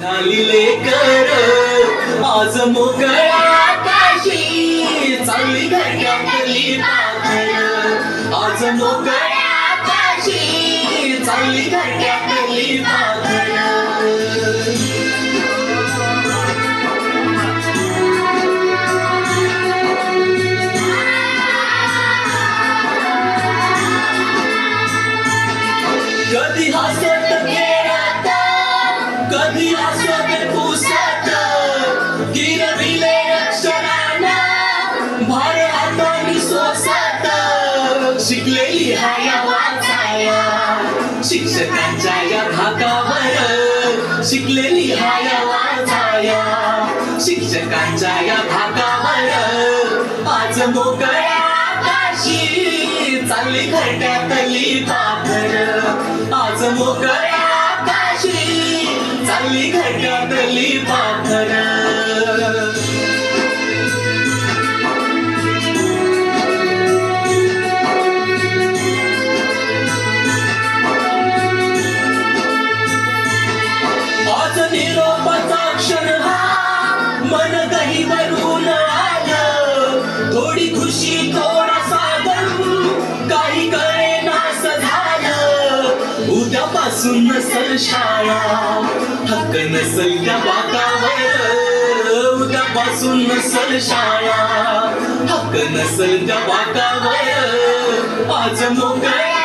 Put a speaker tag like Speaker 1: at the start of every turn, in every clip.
Speaker 1: नालिले कर आज मोकळ्या आकाशी चालली घरट्यातली पाखर. आज मोकळ्या आकाशी चालली घरट्यातली पाखर. गिरविले अक्षरांना भार हाताने शिकलेली हाया वाचाया. शिक्षकांच्या या भागावर. शिकलेली हाया वाचाया. शिक्षकांच्या या भागावर. आज मोकळ्या आकाशी. चालली घरट्यातली पाखर. आज मोकळ्या आकाशी. चालली घरट्यातली पाखर. आज निरोपाचा क्षण मन दही थोडी खुशी काही झालं. उद्यापासून नसल शाळा. हक्क नसल त्या वातावर उद्यापासून नसल शाळा. हक्क नसल त्या वाटावर. आज मोकळ्या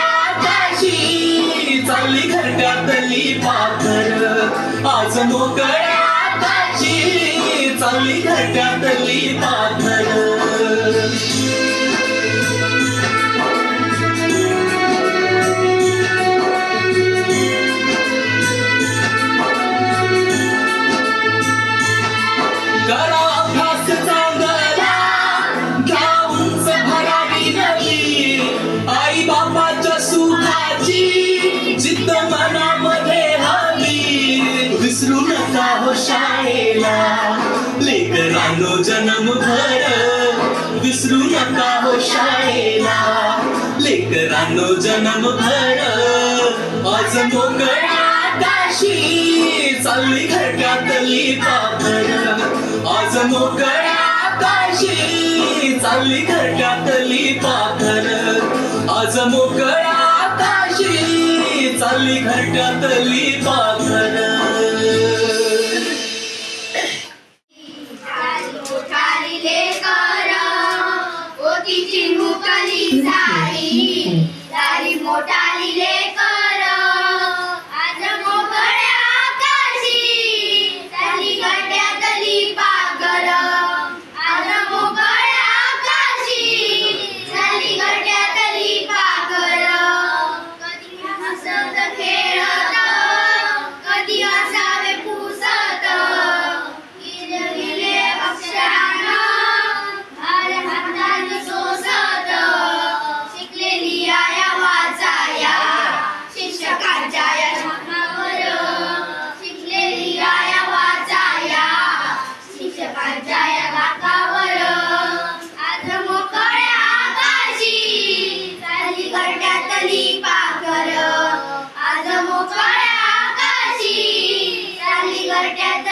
Speaker 1: चालली घरट्यातली पाखर. आज मोकळ्या चालली घरट्यातली पाखर. सुखाची मनामध्ये हवी. विसरू नका हो शाळेला. लेकरांनो जन्मभर विसरू नका हो शाळेला. लेकरांनो जन्मभर आज मोकळ्या आकाशी चालली खडकातली पाखर आज मोकळ्या आकाशी चालली खडकातली पाखर आज मोकळ्या आकाशी चालली घरट्यातली पाखर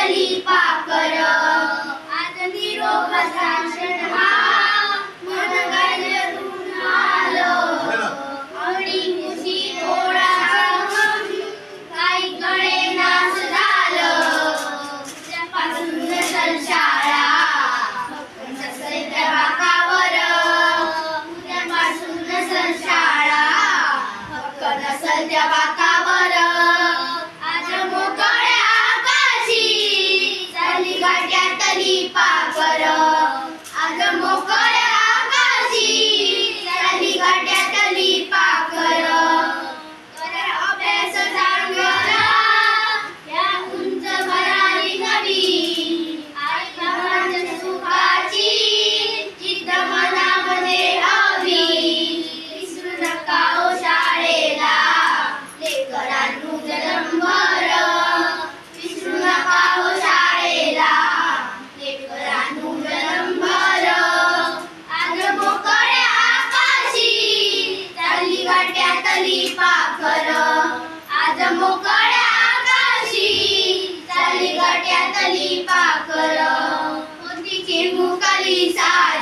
Speaker 2: घरट्यातली पाखर आज हा मन आलं. आवडी खुशी काही कळे झालं. त्यापासून बाकावर. उद्यापासून नसल त्या घाट्यातली पाखर आज मोकळ्या आकाशी चाली घाट्यातली पाखर मोतीची मुकाली सा